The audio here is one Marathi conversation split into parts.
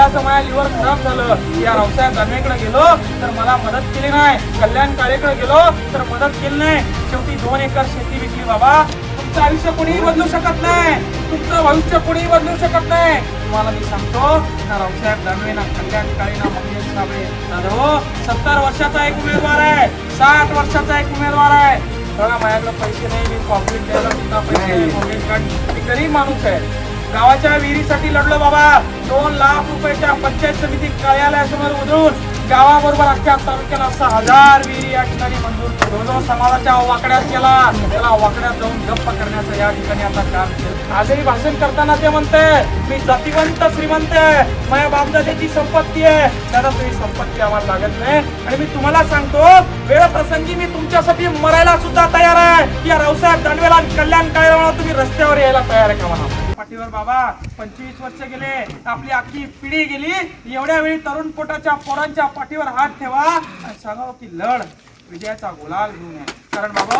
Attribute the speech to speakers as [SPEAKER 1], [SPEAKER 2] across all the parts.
[SPEAKER 1] वडिलाचं माझ्या लिव्हर खराब झालं. या रावसाहेब दानवेकडे गेलो तर मला मदत केली नाही. कल्याण काळेकडे गेलो तर मदत केली नाही. शेवटी दोन एकर शेती विकली बाबा. तुमचं आयुष्य कोणीही बदलू शकत नाही. तुमचं भविष्य कोणीही बदलू शकत नाही. तुम्हाला मी सांगतो ना रावसाहेब दानवे ना कल्याण काळे ना मंगेश साबळे दादा हो सत्तर वर्षाचा एक उमेदवार आहे. साठ वर्षाचा एक उमेदवार आहे. बघा माझ्याकडे पैसे नाही मी कॉम्प्लीट द्यायला सुद्धा पैसे नाही. गरीब माणूस आहे. गावाच्या विहिरीसाठी लढलो बाबा. दोन लाख रुपयाच्या पंचायत समिती कार्यालयासमोर उधळून गावाबरोबर अख्ख्या तालुक्याला सहा हजार विहिरी या ठिकाणी मंजूर जो जो समाजाच्या वाकड्यात केला त्याला वाकड्यात जाऊन गप्प करण्याचं या ठिकाणी आता काम आजही भाषण करताना ते म्हणते मी जातीवंत श्रीमंत आहे. माझ्या बापदाद्याची संपत्ती आहे. दादा तुम्ही संपत्ती आम्हाला लागत नाही. आणि मी तुम्हाला सांगतो वेळ प्रसंगी मी तुमच्यासाठी मरायला सुद्धा तयार आहे. या रावसाहेब दांडवेला कल्याण काळेवाला तुम्ही रस्त्यावर यायला तयार आहे का म्हणा? पाठीवर बाबा. पंचवीस वर्ष गेले. आपली अख्खी पिढी गेली. एवढ्या वेळी तरुण पोटाच्या पोरांच्या पाठीवर हात ठेवा आणि सांगावं की लढ. विजयाचा गुलाल घेऊन ये. कारण बाबा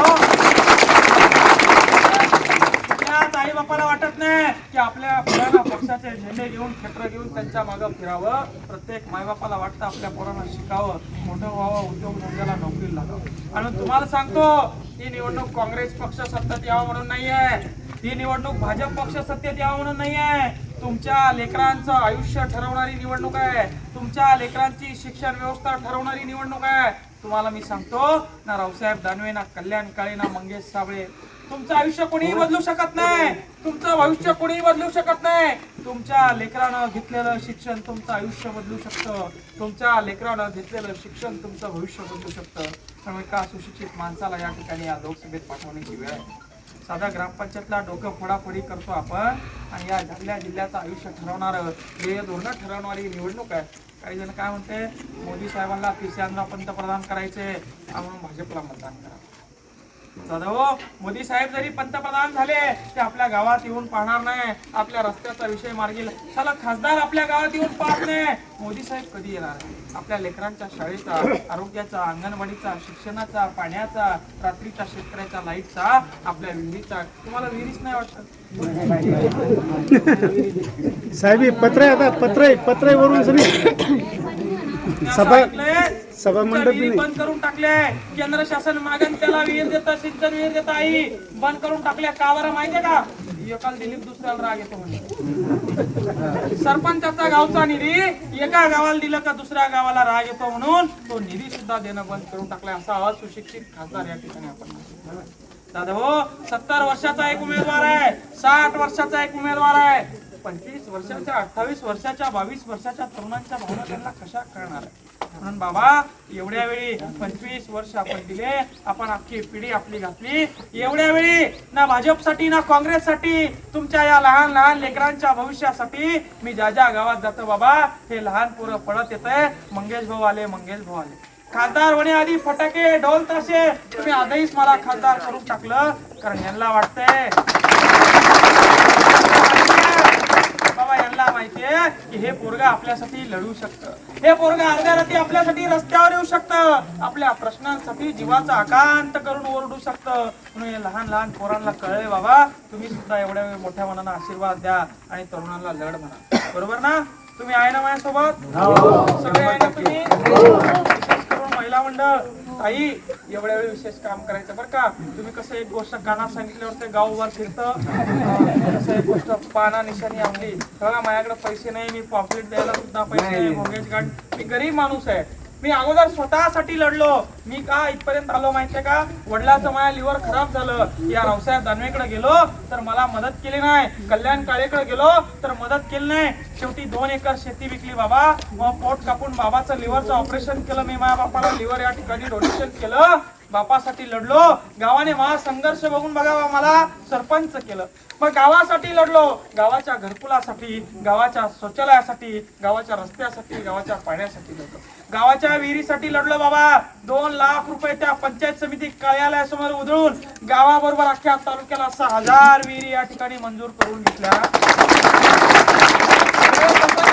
[SPEAKER 1] आई बापाला वाटत नाही की आपल्या पोरांना पक्षाचे झेंडे घेऊन क्षेत्र घेऊन त्यांच्या मागं फिरावं. प्रत्येक मायबापाला वाटतं आपल्या पोरांना शिकावं. मोठं व्हावं उद्योग धंद्याला नोकरी लागावं. आणि तुम्हाला सांगतो ही निवडणूक काँग्रेस पक्ष सत्तेत यावं म्हणून नाहीये. ही निवडणूक भाजप पक्ष सत्तेत यावं म्हणून आहे. तुमच्या लेकरांचं आयुष्य ठरवणारी निवडणूक आहे. तुमच्या लेकरांची शिक्षण व्यवस्था ठरवणारी निवडणूक आहे. तुम्हाला मी सांगतो ना रावसाहेब दानवे ना कल्याण काळे ना मंगेश साबळे. तुमचं आयुष्य कोणीही बदलू शकत नाही. तुमचं भविष्य कोणीही बदलू शकत नाही. तुमच्या लेकरानं घेतलेलं शिक्षण तुमचं आयुष्य बदलू शकतं. तुमच्या लेकरानं घेतलेलं शिक्षण तुमचं भविष्य बदलू शकतं. त्यामुळे का सुशिक्षित माणसाला या ठिकाणी या लोकसभेत पाठवण्याची वेळ आहे. साधा ग्रामपंचायतला डोकं फोडाफोडी करतो आपण आणि या झाल्या जिल्ह्याचं आयुष्य ठरवणार ध्येय धोरणं ठरवणारी निवडणूक आहे. काही जण काय म्हणते मोदी साहेबांना तिसऱ्यांदा पंतप्रधान करायचे म्हणून भाजपला मतदान करा. दादा हो मोदी साहेब जरी पंतप्रधान झाले ते आपल्या गावात येऊन पाहणार नाही. आपल्या रस्त्याचा विषय मार्गी साला खासदार आपल्या गावात येऊन पाहत नाही. मोदी साहेब कधी येणार? आपल्या लेकरांच्या शाळेचा आरोग्याचा अंगणवाडीचा शिक्षणाचा पाण्याचा रात्रीच्या शेतकऱ्याच्या लाईटचा आपल्या विहिरीचा. तुम्हाला विहिरीच नाही वाटत?
[SPEAKER 2] साहेब पत्र आता पत्र पत्र वरून सभा- सभा मंडप नाही.
[SPEAKER 1] बंद करून टाकले केंद्र शासन मागण त्याला विहीर देतं सिंचन विहीर देतं आई. बंद करून टाकल्या. का बरं माहितीये का? एकाला दिलीप दुसऱ्याला राग येतो म्हणजे सरपंचाचा गावचा निधी एका गावाला दिलं का दुसऱ्या गावाला राग येतो म्हणून तो निधी सुद्धा देणं बंद करून टाकलाय असा आवाज सुशिक्षित खासदार या ठिकाणी आपण दादा हो सत्तर वर्षाचा एक उमेदवार आहे साठ वर्षाचा एक उमेदवार आहे. पंचवीस वर्षाच्या अठ्ठावीस वर्षाच्या बावीस वर्षाच्या तरुणांच्या भावना त्यांना कशा कळणार आहे? म्हणून बाबा एवढ्या वेळी पंचवीस वर्ष आपण दिले आपण अख्खी पिढी आपली घातली. एवढ्या वेळी ना भाजपसाठी ना काँग्रेससाठी तुमच्या या लहान लहान लेकरांच्या भविष्यासाठी मी ज्या ज्या गावात जातो बाबा हे लहान पोरं पळत येत आहे मंगेश भाऊ आले मंगेश भाऊ आले. खासदार होण्याआधी फटाके ढोल तसे तुम्ही आधीच मला खासदार करून टाकलं कारण यांना वाटतंय. यांना माहितीये की हे पोरग आपल्यासाठी लढू शकतं. हे पोरग अर्ध्या रात्री आपल्यासाठी रस्त्यावर येऊ शकतं. आपल्या प्रश्नांसाठी जीवाचा आकांत करून ओरडू शकतं. म्हणून हे लहान लहान पोरांना कळले बाबा तुम्ही सुद्धा एवढ्या मोठ्या मनानं आशीर्वाद द्या आणि तरुणांना लढ म्हणा. बरोबर ना? तुम्ही आहे ना माझ्यासोबत? सगळे आहे ना तुम्ही? विशेष करून महिला मंडळ. ताई एवढ्या वेळी विशेष काम करायचं बरं का? तुम्ही कसं एक गोष्ट कानात सांगितल्यावर ते गाव उभार फिरतं. कसं एक गोष्ट पाना निशाणी आपली. बघा माझ्याकडे पैसे नाही मी पॉकेट द्यायला सुद्धा पैसे नाही गाठ मी गरीब माणूस आहे. मी अगोदर स्वतःसाठी लढलो. मी का इथपर्यंत आलो माहितीये का? वडिलाचं माझ्या लिव्हर खराब झालं. या रावसाहेब दानवेकडे गेलो तर मला मदत केली नाही. कल्याण काळेकडे गेलो तर मदत केली नाही. शेवटी दोन एकर शेती विकली बाबा. मग पोट कापून बाबाचं लिव्हरचं ऑपरेशन केलं. मी माझ्या बापाला लिव्हर या ठिकाणी डोनेशन केलं. बापासाठी लढलो. गावाने माझा संघर्ष बघून बघावा मला सरपंच केलं. मग गावासाठी लढलो. गावाच्या घरकुलासाठी गावाच्या शौचालयासाठी गावाच्या रस्त्यासाठी गावाच्या पाण्यासाठी लढलो. गावाच्या विहिरीसाठी लढलो बाबा. दोन लाख रुपये त्या पंचायत समिती कार्यालयासमोर उधळून गावाबरोबर अख्ख्या तालुक्याला सहा हजार विहिरी या ठिकाणी मंजूर करून घेतल्या.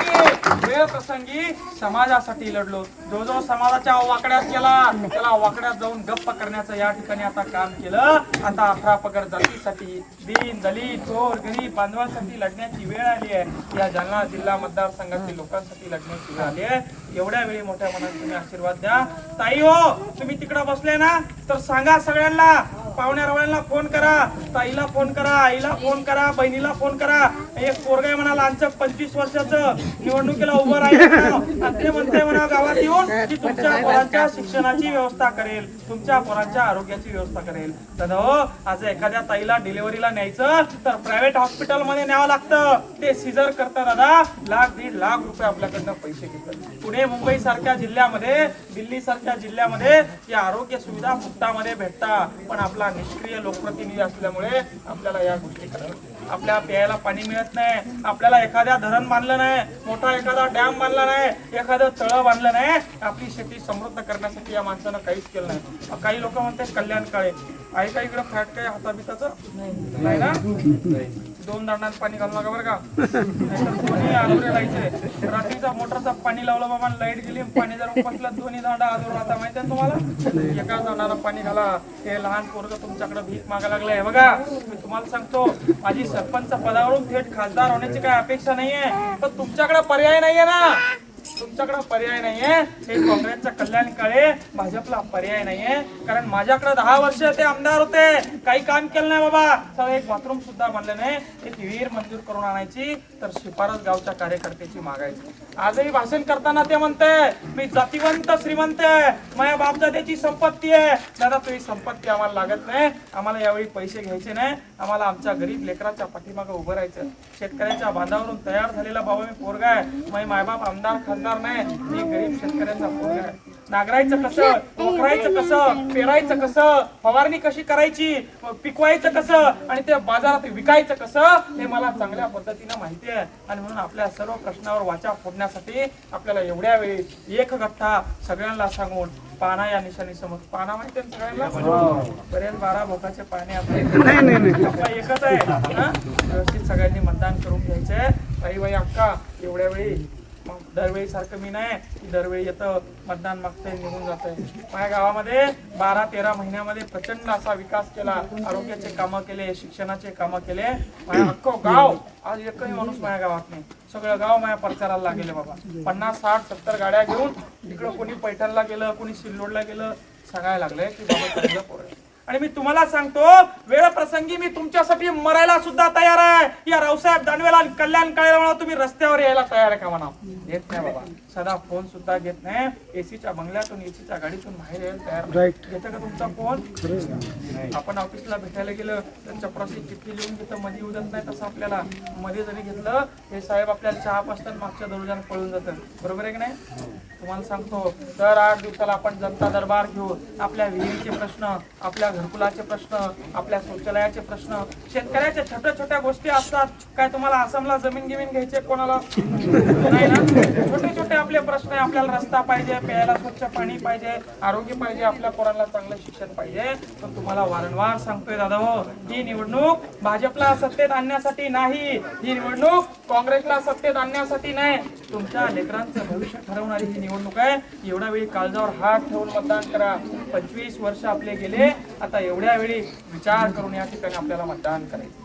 [SPEAKER 1] वेळ प्रसंगी समाजासाठी लढलो. जो जो समाजाच्या वाकड्यात गेला त्याला वाकड्यात जाऊन गप्प करण्याचं या ठिकाणी आता काम केलं. आता अठरा पगड जातीसाठी दीन दलित चोर गरीब बांधवांसाठी लढण्याची वेळ आली आहे. या जालना जिल्हा मतदारसंघातील लोकांसाठी लढण्याची वेळ आली आहे. एवढ्या वेळी मोठ्या मनात तुम्ही आशीर्वाद द्या. ताई हो तुम्ही तिकडे बसले ना तर सांगा सगळ्यांना पाहुण्यारवाळ्यांना फोन करा ताईला फोन करा आईला फोन करा बहिणीला फोन करा. एक पोरगाय म्हणाला आमचं पंचवीस वर्षाचं निवडणुकीला उभं राहील ते म्हणते म्हणा गावात येऊन की तुमच्या पोरांच्या शिक्षणाची व्यवस्था करेल तुमच्या पोरांच्या आरोग्याची व्यवस्था करेल. तर हो आज एखाद्या ताईला डिलिव्हरीला न्यायचं तर प्रायव्हेट हॉस्पिटलमध्ये न्यावं लागतं. ते सिझर करता दादा लाख दीड लाख रुपये आपल्याकडनं पैसे घेतात. पुणे मुंबई सारख्या जिल्ह्यामध्ये दिल्ली सारख्या जिल्ह्यामध्ये या आरोग्य सुविधा मुक्तामध्ये भेटतात पण आपला निष्क्रिय लोकप्रतिनिधी असल्यामुळे आपल्याला या गोष्टी कराव्या आपल्या प्यायला पाणी मिळत नाही. आपल्याला एखाद्या धरण बांधलं नाही. मोठा एखादा डॅम बांधला नाही. एखादं तळं बांधलं नाही. आपली शेती समृद्ध करण्यासाठी या माणसानं काहीच केलं नाही. काही लोक म्हणतात कल्याण काळे आहे का इकडं फॅट काय हाताबिताचं? नाही. ना? दोन दांडात पाणी घालू नका बरं का. दोन्ही आजोरे राहायचे रात्रीचा मोटरचा पाणी लावलं बाबा लाइट गेली पाणी जर उपसलं दोन्ही दांडा आजोर राहता माहिती आहे तुम्हाला? एका दांडाला पाणी घाला. हे लहान पोरग तुमच्याकडे भीक मागा लागलंय बघा मी तुम्हाला सांगतो माझी सरपंच पदावरून थेट खासदार होण्याची काय अपेक्षा नाहीये. पण तुमच्याकडे पर्याय नाहीये ना. तुमच्याकडे पर्याय नाहीये. हे काँग्रेसचं कल्याण काळे भाजपला पर्याय नाहीये. कारण माझ्याकडे दहा वर्ष ते आमदार होते. काही काम केलं नाही बाबा. तर एक बाथरूम सुद्धा बांधलं नाही. एक विहीर मंजूर करून आणायची तर शिफारस गावच्या कार्यकर्त्याची मागायची. आजही भाषण करताना ते म्हणते मी जातीवंत श्रीमंत आहे. माझ्या बापदाद्याची संपत्ती आहे. दादा तुझी संपत्ती आम्हाला लागत नाही. आम्हाला यावेळी पैसे घ्यायचे नाही. आम्हाला आमच्या गरीब लेकराच्या पाठीमागे उभं राहायचं शेतकऱ्याच्या बांधावरून तयार झालेला बाबा मी पोरगा आहे. माझे मायबाप आमदार खासदार नाही. मी गरीब शेतकऱ्याचा पोरगा आहे. नागरायचं कसं? वखरायचं कसं? पेरायचं कसं? फवारणी कशी करायची? पिकवायचं कसं? आणि ते बाजारात विकायचं कसं? हे मला चांगल्या पद्धतीनं माहिती आहे. आणि म्हणून आपल्या सर्व प्रश्नावर वाचा फोडण्यासाठी आपल्याला एवढ्या वेळी एक गठ्ठा सगळ्यांना सांगून पाना या निशाणी समोर पाना माहिती सगळ्यांना? बरेच बारा भोकाचे पाने आपले
[SPEAKER 2] नाही नाही नाही
[SPEAKER 1] आपला एकच आहे. हा? व्यवस्थित सगळ्यांनी मतदान करून घ्यायचंय. ताई बाई अक्का एवढ्या वेळी मग दरवेळी सारखं मी नाही दरवेळी येतं मतदान मागतंय निघून जातंय. माझ्या गावामध्ये बारा तेरा महिन्यामध्ये प्रचंड असा विकास केला आरोग्याचे कामं केले शिक्षणाचे कामं केले. माझ्या अख्खं गाव आज एकही माणूस माझ्या गावात नाही. सगळं गाव माझ्या प्रचाराला लागले बाबा. पन्नास साठ सत्तर गाड्या घेऊन तिकडं कोणी पैठणला गेलं कोणी सिल्लोडला गेलं सांगायला लागलंय की बाबा आणि मी तुम्हाला सांगतो वेळप्रसंगी मी तुमच्यासाठी मरायला सुद्धा तयार आहे. या रावसाहेब दानवेला कल्याण काळेला म्हणा तुम्ही रस्त्यावर यायला तयार आहे का म्हणा? येत नाही बाबा. सदा फोन सुद्धा घेत नाही. एसीच्या बंगल्यातून एसीच्या गाडीतून बाहेर यायला तयार.
[SPEAKER 2] Right.
[SPEAKER 1] घेतं का तुमचा फोन आपण ऑफिसला भेटायला गेलं तर चपराशी चिठ्ठी लिहून घेतं मध्ये येऊ देत नाही तसं आपल्याला. मध्ये जरी घेतलं हे साहेब आपल्याला चहा पाचतात मागच्या दरवाजाने पळून जातं बरोबर आहे की नाही? तुम्हाला सांगतो दर आठ दिवसाला आपण जनता दरबार घेऊन आपल्या विहिरीचे प्रश्न आपल्या घरकुलाचे प्रश्न आपल्या शौचालयाचे प्रश्न शेतकऱ्याच्या छोट्या छोट्या गोष्टी असतात. काय तुम्हाला आसामला जमीन गिमीन घ्यायचे कोणाला? नाही ना? छोटे छोटे आपले प्रश्न आहे आपल्याला रस्ता पाहिजे प्यायला स्वच्छ पाणी पाहिजे आरोग्य पाहिजे आपल्या पोरांना चांगलं शिक्षण पाहिजे. पण तुम्हाला वारंवार सांगतोय दादा हो ही निवडणूक भाजपला सत्तेत आणण्यासाठी नाही ही निवडणूक काँग्रेसला सत्तेत आणण्यासाठी नाही. तुमच्या लेकरांचं भविष्य ठरवणारी ही निवडणूक आहे. एवढ्या वेळी काळजावर हात ठेवून मतदान करा. पंचवीस वर्ष आपले गेले आता एवढ्या वेळी विचार करून या ठिकाणी आपल्याला मतदान करायचं.